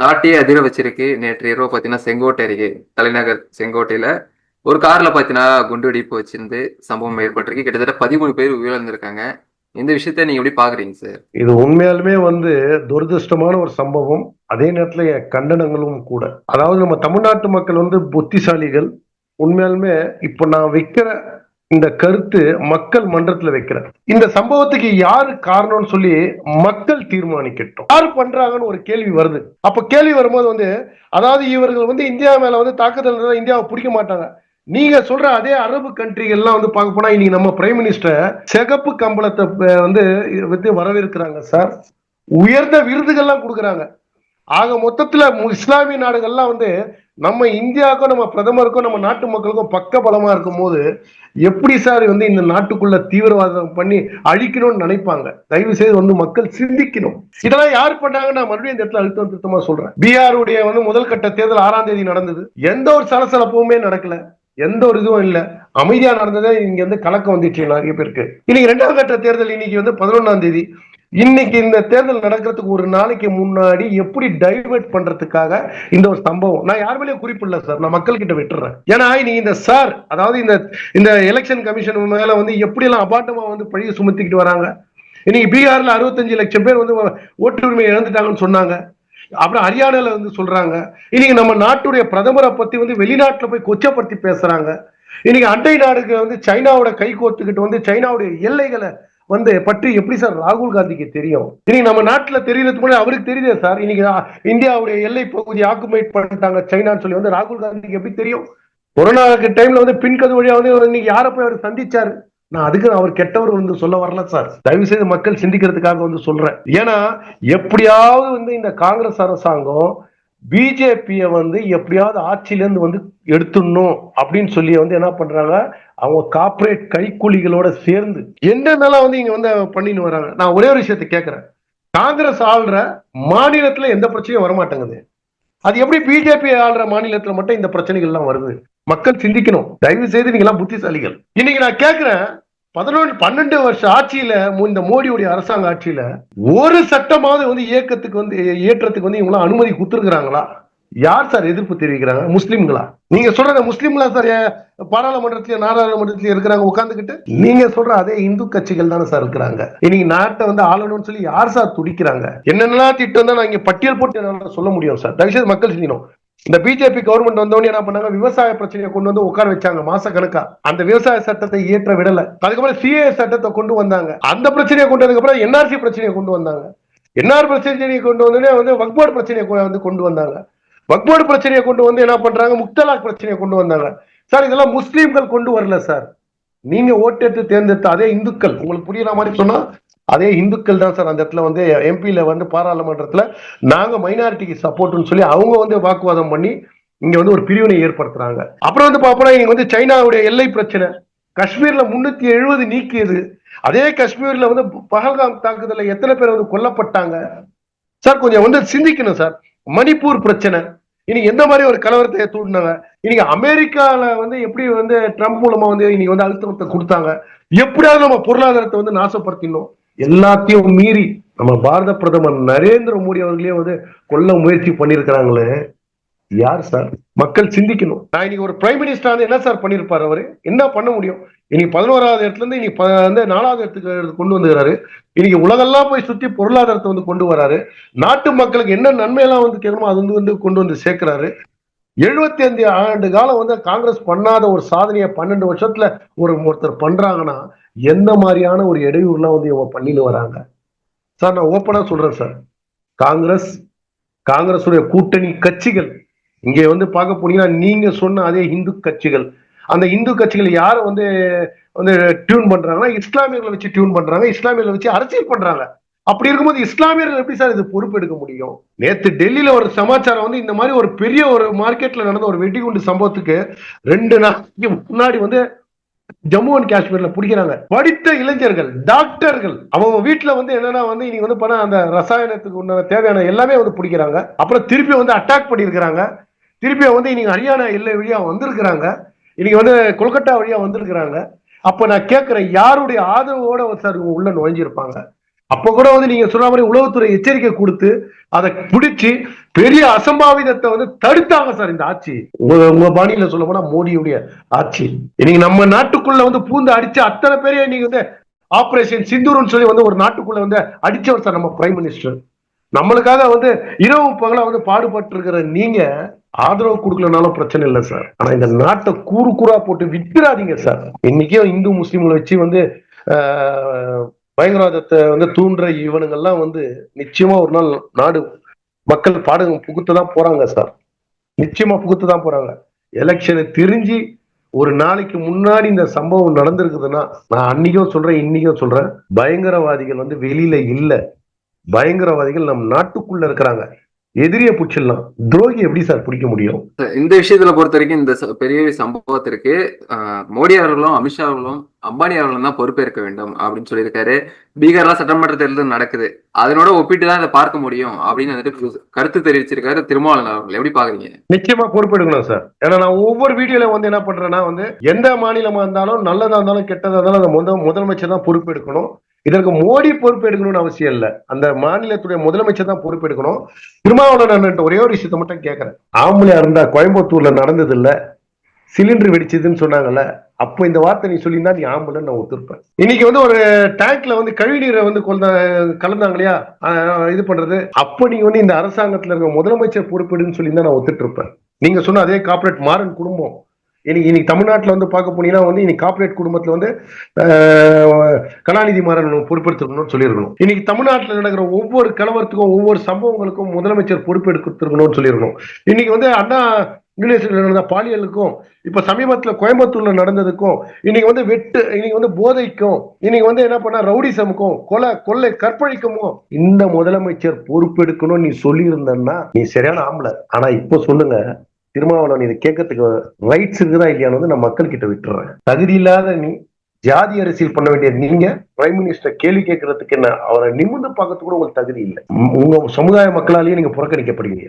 நாட்டையே அதிர வச்சிருக்கு. நேற்று இரவு பார்த்தீங்கன்னா செங்கோட்டை அருகே தலைநகர் செங்கோட்டையில ஒரு கார்ல பார்த்தீங்கன்னா குண்டுவெடிப்பு வச்சிருந்து சம்பவம் ஏற்பட்டிருக்கு. கிட்டத்தட்ட பதிமூணு பேர் உயிரிழந்திருக்காங்க. இந்த விஷயத்த நீங்க எப்படி பாக்குறீங்க சார்? இது உண்மையாலுமே வந்து துரதிருஷ்டமான ஒரு சம்பவம். அதே நேரத்துல கண்டனங்களும் கூட. அதாவது நம்ம தமிழ்நாட்டு மக்கள் வந்து புத்திசாலிகள். உண்மையாலுமே இப்ப நான் வைக்கிற இந்த கருத்து மக்கள் மன்றத்துல வைக்கிற இந்த சம்பவத்துக்கு யாரு காரணம்னு சொல்லி மக்கள் தீர்மானிக்கட்டும். யார் பண்றாங்கன்னு ஒரு கேள்வி வருது. அப்ப கேள்வி வரும்போது வந்து அதாவது இவர்கள் வந்து இந்தியா மேல வந்து தாக்குதல் இந்தியாவை பிடிக்க மாட்டாங்க. நீங்க சொல்ற அதே அரபு கண்ட்ரிகள்லாம் வந்து பார்க்க போனா இன்னைக்கு நம்ம பிரைம் மினிஸ்டர் சிகப்பு கம்பளத்தை வந்து வந்து வரவேற்கிறாங்க சார். உயர்ந்த விருதுகள்லாம் கொடுக்குறாங்க. ஆக மொத்தத்துல இஸ்லாமிய நாடுகள்லாம் வந்து நம்ம இந்தியாவுக்கும் நம்ம பிரதமருக்கும் நம்ம நாட்டு மக்களுக்கும் பக்க பலமா இருக்கும் போது எப்படி சார் வந்து இந்த நாட்டுக்குள்ள தீவிரவாதம் பண்ணி அழிக்கணும்னு நினைப்பாங்க? தயவு செய்து வந்து மக்கள் சிந்திக்கணும். இதெல்லாம் யார் பண்ணாங்க நான் மறுபடியும் இந்த இடத்துல அழுத்தம் திருத்தமா சொல்றேன். பீகாருடைய வந்து முதல் கட்ட தேர்தல் ஆறாம் தேதி நடந்தது. எந்த ஒரு சலசலப்புமே நடக்கல. எந்த ஒரு இதுவும் இல்ல. அமைதியா நடந்ததே இங்க வந்து கலக்கம் வந்துச்சு நிறைய பேருக்கு. இன்னைக்கு ரெண்டாம் கட்ட தேர்தல் இன்னைக்கு வந்து பதினொன்னாம் தேதி. இன்னைக்கு இந்த தேர்தல் நடக்கிறதுக்கு ஒரு நாளைக்கு முன்னாடி எப்படி டைவர்ட் பண்றதுக்காக இந்த ஒரு சம்பவம்? நான் யார் மேலேயும் குறிப்பிடல சார் நான் மக்கள் கிட்ட விட்டுறேன். ஏன்னா நீங்க இந்த சார் அதாவது இந்த இந்த எலெக்ஷன் கமிஷன் மேல வந்து எப்படி எல்லாம் அபாட்டமா வந்து பழிய சுமத்திக்கிட்டு வராங்க? இன்னைக்கு பீகார்ல அறுபத்தஞ்சு லட்சம் பேர் வந்து ஓட்டு உரிமை இழந்துட்டாங்கன்னு சொன்னாங்க. அப்புறம் ஹரியானால வந்து சொல்றாங்க. இன்னைக்கு நம்ம நாட்டுடைய பிரதமரை பத்தி வந்து வெளிநாட்டுல போய் கொச்சப்படுத்தி பேசுறாங்க. இன்னைக்கு அண்டை நாடுகள் வந்து சைனாவோட கை கோத்துக்கிட்டு வந்து சைனாவுடைய எல்லைகளை வந்து பற்றி எப்படி சார் ராகுல் காந்திக்கு தெரியும்? இன்னைக்கு நம்ம நாட்டுல தெரியறதுக்கு முன்னாடி அவருக்கு தெரியுதே சார்? இன்னைக்கு இந்தியாவுடைய எல்லை பகுதி ஆக்குமைட் பண்ணிட்டாங்க சைனான்னு சொல்லி வந்து ராகுல் காந்திக்கு எப்படி தெரியும்? கொரோனா டைம்ல வந்து பின்கது வழியா வந்து இன்னைக்கு யாரை போய் அவர் சந்திச்சாரு? நான் அதுக்கு அவர் கெட்டவர் வந்து சொல்ல வரல சார். தயவு செய்து மக்கள் சிந்திக்கிறதுக்காக வந்து சொல்றேன். ஏன்னா எப்படியாவது வந்து இந்த காங்கிரஸ் அரசாங்கம் பிஜேபியை வந்து எப்படியாவது ஆட்சியிலேருந்து வந்து எடுத்துடணும் அப்படின்னு சொல்லி வந்து என்ன பண்றாங்க? அவங்க கார்பரேட் கைக்கூலிகளோட சேர்ந்து என்னென்னலாம் வந்து இங்க வந்து பண்ணின்னு வராங்க? நான் ஒரே ஒரு விஷயத்தை கேட்கிறேன். காங்கிரஸ் ஆள்ற மாநிலத்துல எந்த பிரச்சனையும் வரமாட்டேங்குது. அது எப்படி பிஜேபி ஆள்ற மாநிலத்துல மட்டும் இந்த பிரச்சனைகள் எல்லாம் வருது? மக்கள் சிந்திக்கணும். தயவு செய்து நீங்க எல்லாம் புத்திசாலிகள். இன்னைக்கு நான் கேட்கிறேன் பதினொன்று பன்னெண்டு வருஷம் ஆட்சியில மு- இந்த மோடியுடைய அரசாங்க ஆட்சியில ஒரு சட்டமாவது வந்து இயக்கத்துக்கு வந்து இயற்றத்துக்கு வந்து இவங்களாம் அனுமதி கொடுத்துருக்குறாங்களா? யார் சார் எதிர்ப்பு தெரிவிக்கிறாங்க? முஸ்லிம்களா? நீங்க சொல்ற முஸ்லீம்களா முஸ்லிம்களா சார் பாராளுமன்றத்திலயும் நாடாளுமன்றத்திலயும் இருக்கிறாங்க உட்காந்துக்கிட்டு நீங்க சொல்ற அதே இந்து கட்சிகள் தானே சார் இருக்கிறாங்க. இன்னைக்கு நாட்டை வந்து ஆளணும்னு சொல்லி யார் சார் துடிக்கிறாங்க? என்னென்ன திட்டம் தான் நான் இங்க பட்டியல் போட்டு என்னால சொல்ல முடியும் சார். தயவுசெய்து மக்கள் செய்யணும் இந்த பிஜேபி கவர்மெண்ட் வந்தவொடனே என்ன பண்ணாங்க? விவசாய பிரச்சனையை கொண்டு வந்து உட்கார வச்சாங்க மாச கணக்கா அந்த விவசாய சட்டத்தை இயற்ற விடல. அதுக்கப்புறம் சிஏ சட்டத்தை கொண்டு வந்தாங்க. அந்த பிரச்சனையை கொண்டு வந்ததுக்கப்புறம் என்ஆர்சி பிரச்சனையை கொண்டு வந்தாங்க. என்ஆர் பிரச்சனையை கொண்டு வந்தோடனே வந்து வக்போர்டு பிரச்சனையை வந்து கொண்டு வந்தாங்க. வக்போர்டு பிரச்சனையை கொண்டு வந்து என்ன பண்றாங்க? முக்தலாக் பிரச்சனையை கொண்டு வந்தாங்க. சார் இதெல்லாம் முஸ்லீம்கள் கொண்டு வரல சார். நீங்க ஓட்டெடுத்து தேர்ந்தெடுத்த அதே இந்துக்கள் உங்களுக்கு புரியுற மாதிரி சொன்னா அதே இந்துக்கள் தான் சார் அந்த இடத்துல வந்து எம்பியில வந்து பாராளுமன்றத்துல நாங்க மைனாரிட்டிக்கு சப்போர்ட்னு சொல்லி அவங்க வந்து வாக்குவாதம் பண்ணி இங்க வந்து ஒரு பிரிவினை ஏற்படுத்துறாங்க. அப்புறம் வந்து பாப்போம்னா இங்க வந்து சைனாவுடைய எல்லை பிரச்சனை. காஷ்மீர்ல முன்னூத்தி எழுபது நீக்கியது. அதே காஷ்மீர்ல வந்து பஹல்காம் தாக்குதல்ல எத்தனை பேர் வந்து கொல்லப்பட்டாங்க? சார் கொஞ்சம் வந்து சிந்திக்கணும் சார். மணிப்பூர் பிரச்சனை. இன்னைக்கு எந்த மாதிரி ஒரு கலவரத்தை தூண்டினாங்க? இன்னைக்கு அமெரிக்கால வந்து எப்படி வந்து ட்ரம்ப் மூலமா வந்து இன்னைக்கு வந்து அழுத்தத்தை கொடுத்தாங்க? எப்படியாவது நம்ம பொருளாதாரத்தை வந்து நாசப்படுத்தினோம் எல்லாத்தையும் மீறி நம்ம பாரத பிரதமர் நரேந்திர மோடி அவர்களே வந்து கொல்ல முயற்சி பண்ணியிருக்கிறாங்களே? யார் சார்? மக்கள் சிந்திக்கணும். நான் இன்னைக்கு ஒரு பிரைம் மினிஸ்டர் வந்து என்ன சார் பண்ணிருப்பாரு அவரு? என்ன பண்ண முடியும்? இன்னைக்கு பதினோராவது இடத்துல இருந்து இன்னைக்கு வந்து நாலாவது இடத்துக்கு கொண்டு வந்துக்கிறாரு இன்னைக்கு உலகெல்லாம் போய் சுத்தி பொருளாதாரத்தை வந்து கொண்டு வராரு. நாட்டு மக்களுக்கு என்ன நன்மையெல்லாம் வந்து கேட்கணுமோ அது வந்து வந்து கொண்டு வந்து சேர்க்கிறாரு. எழுபத்தி அஞ்சு ஆண்டு காலம் வந்து காங்கிரஸ் பண்ணாத ஒரு சாதனையை பன்னெண்டு வருஷத்துல ஒரு ஒருத்தர் பண்றாங்கன்னா எந்த மாதிரியான ஒரு இடையூறுலாம் வந்து இவங்க பண்ணிட்டு வராங்க? சார் நான் ஓப்பனா சொல்றேன் சார். காங்கிரஸ் காங்கிரஸுடைய கூட்டணி கட்சிகள் இங்கே வந்து பார்க்க போனீங்கன்னா நீங்க சொன்ன அதே இந்து கட்சிகள். அந்த இந்து கட்சிகள் யாரை வந்து வந்து டியூன் பண்றாங்கன்னா இஸ்லாமியர்களை வச்சு டியூன் பண்றாங்க இஸ்லாமியர்களை வச்சு அரசியல் பண்றாங்க. அப்படி இருக்கும்போது இஸ்லாமியர்கள் எப்படி சார் இது பொறுப்பு எடுக்க முடியும்? நேத்து டெல்லியில ஒரு சமாச்சாரம் வந்து இந்த மாதிரி ஒரு பெரிய ஒரு மார்க்கெட்ல நடந்த ஒரு வெடிகுண்டு சம்பவத்துக்கு ரெண்டு நாளைக்கு முன்னாடி வந்து ஜம்மு அண்ட் காஷ்மீர்ல பிடிக்கிறாங்க. படித்த இளைஞர்கள் டாக்டர்கள் அவங்க வீட்டுல வந்து என்னன்னா வந்து இன்னைக்கு வந்து பண்ண அந்த ரசாயனத்துக்கு உண்டான தேவையான எல்லாமே வந்து பிடிக்கிறாங்க. அப்புறம் திருப்பி வந்து அட்டாக் பண்ணியிருக்கிறாங்க. திருப்பி வந்து இன்னைக்கு ஹரியானா எல்லை வழியா வந்திருக்கிறாங்க. இன்னைக்கு வந்து கொல்கட்டா வழியா வந்திருக்கிறாங்க. அப்ப நான் கேட்கிறேன் யாருடைய ஆதரவோட சார் உள்ள நுழைஞ்சிருப்பாங்க? அப்ப கூட வந்து நீங்க சொன்ன மாதிரி உளவுத்துறை எச்சரிக்கை கொடுத்து அதை பிடிச்சி பெரிய அசம்பாவிதத்தை வந்து தடுத்தாங்க சார் இந்த ஆட்சி. உங்க உங்க பாணியில சொல்ல போனா மோடியுடைய ஆட்சி. இன்னைக்கு நம்ம நாட்டுக்குள்ள வந்து பூந்து அடிச்சு அத்தனை பேரையும் நீங்க வந்து ஆபரேஷன் சிந்தூர்னு சொல்லி வந்து ஒரு நாட்டுக்குள்ள வந்து அடிச்சவர் சார் நம்ம பிரைம் மினிஸ்டர். நம்மளுக்காக வந்து இரவு பகல வந்து பாடுபட்டு இருக்கிற நீங்க ஆதரவு கொடுக்கலனாலும் பிரச்சனை இல்லை சார். ஆனா இந்த நாட்டை கூறு கூறா போட்டு விட்டுறாதீங்க சார். இன்னைக்கும் இந்து முஸ்லீம்களை வச்சு வந்து ஆஹ், பயங்கரவாதத்தை வந்து தூண்டுற இவனுங்கெல்லாம் வந்து நிச்சயமா ஒரு நாள் நாடு மக்கள் பாடகம் புகுத்து தான் போறாங்க சார். நிச்சயமா புகுத்து தான் போறாங்க. எலெக்ஷனை தெரிஞ்சு ஒரு நாளைக்கு முன்னாடி இந்த சம்பவம் நடந்திருக்குதுன்னா நான் அன்னைக்கும் சொல்றேன் இன்னைக்கும் சொல்றேன் பயங்கரவாதிகள் வந்து வெளியில இல்ல. பயங்கரவாதிகள் நம் நாட்டுக்குள்ள இருக்கிறாங்க. எதிரியை பிடிச்சிடலாம் துரோகி எப்படி சார் பிடிக்க முடியும்? இந்த விஷயத்துல பொறுத்த வரைக்கும் இந்த பெரிய சம்பவத்திற்கு மோடி அவர்களும் அமித்ஷா அவர்களும் அம்பானி அவர்களும் தான் பொறுப்பேற்க வேண்டும் அப்படின்னு சொல்லியிருக்காரு. பீகார்ல சட்டமன்ற தேர்தல் நடக்குது. அதனோட ஒப்பிட்டு தான் இதை பார்க்க முடியும் அப்படின்னு வந்துட்டு கருத்து தெரிவிச்சிருக்காரு திருமாவளவன் அவர்கள். எப்படி பாக்குறீங்க நிச்சயமா பொறுப்பெடுக்கணும் சார். ஏன்னா நான் ஒவ்வொரு வீடியோல வந்து என்ன பண்றேன்னா வந்து எந்த மாநிலமா இருந்தாலும் நல்லதா இருந்தாலும் கெட்டதா இருந்தாலும் அந்த முத முதலமைச்சர் தான் பொறுப்பெடுக்கணும். இதற்கு மோடி பொறுப்பெடுக்கணும்னு அவசியம் இல்லை. அந்த மாநிலத்துடைய முதலமைச்சர் தான் பொறுப்பெடுக்கணும் திருமாவளவன் ஒரே ஒரு விஷயத்தை மட்டும் கேட்கறேன் ஆம்பளையா இருந்தா கோயம்புத்தூர்ல நடந்தது இல்ல. சிலிண்டர் வெடிச்சதுன்னு சொன்னாங்கல்ல. அப்ப இந்த வார்த்தை நீ சொல்லியிருந்தா நீ ஆம்பளைன்னு நான் ஒத்துருப்பேன் இன்னைக்கு வந்து ஒரு டேங்க்ல வந்து கழிவுநீரை வந்து கலந்தாங்க இல்லையா? இது பண்றது. அப்ப நீங்க வந்து இந்த அரசாங்கத்துல இருக்க முதலமைச்சர் பொறுப்பெடுன்னு சொல்லியிருந்தா நான் ஒத்துட்டு இருப்பேன் நீங்க சொன்ன அதே கார்பரேட் மாறன் குடும்பம். இன்னைக்கு இன்னைக்கு தமிழ்நாட்டில் வந்து பார்க்க போனீங்கன்னா வந்து இன்னைக்கு கார்ப்பரேட் குடும்பத்தில் வந்து கலாநிதி மாறன் பொறுப்பெடுத்துக்கணும்னு சொல்லியிருக்கணும். இன்னைக்கு தமிழ்நாட்டில் நடக்கிற ஒவ்வொரு கலவரத்துக்கும் ஒவ்வொரு சம்பவங்களுக்கும் முதலமைச்சர் பொறுப்பெடுக்கணும்னு சொல்லியிருக்கணும். இன்னைக்கு வந்து அண்ணா யூனிவர்சிட்டியில் நடந்த பாலியலுக்கும் இப்போ சமீபத்தில் கோயம்புத்தூர்ல நடந்ததுக்கும் இன்னைக்கு வந்து வெட்டு இன்னைக்கு வந்து போதைக்கும் இன்னைக்கு வந்து என்ன பண்ண ரவுடிசமுக்கும் கொலை கொள்ளை கற்பழிக்குமோ இந்த முதலமைச்சர் பொறுப்பெடுக்கணும் நீ சொல்லியிருந்தன்னா நீ சரியான ஆம்பளை. ஆனா இப்போ சொல்லுங்க திருமாவளவன் இதை கேட்கறதுக்கு ரைட்ஸ் இருக்குதா இல்லையான்னு வந்து நான் மக்கள் கிட்ட விட்டுறேன். தகுதி இல்லாத நீ ஜாதி அரசியல் பண்ண வேண்டிய நீங்க பிரைம் மினிஸ்டர் கேள்வி கேட்கறதுக்கு என்ன? அவரை நிமிர்ந்து பார்க்கறதுக்கு கூட உங்களுக்கு தகுதி இல்லை. உங்க சமுதாய மக்களாலேயே நீங்க புறக்கணிக்கப்படுவீங்க.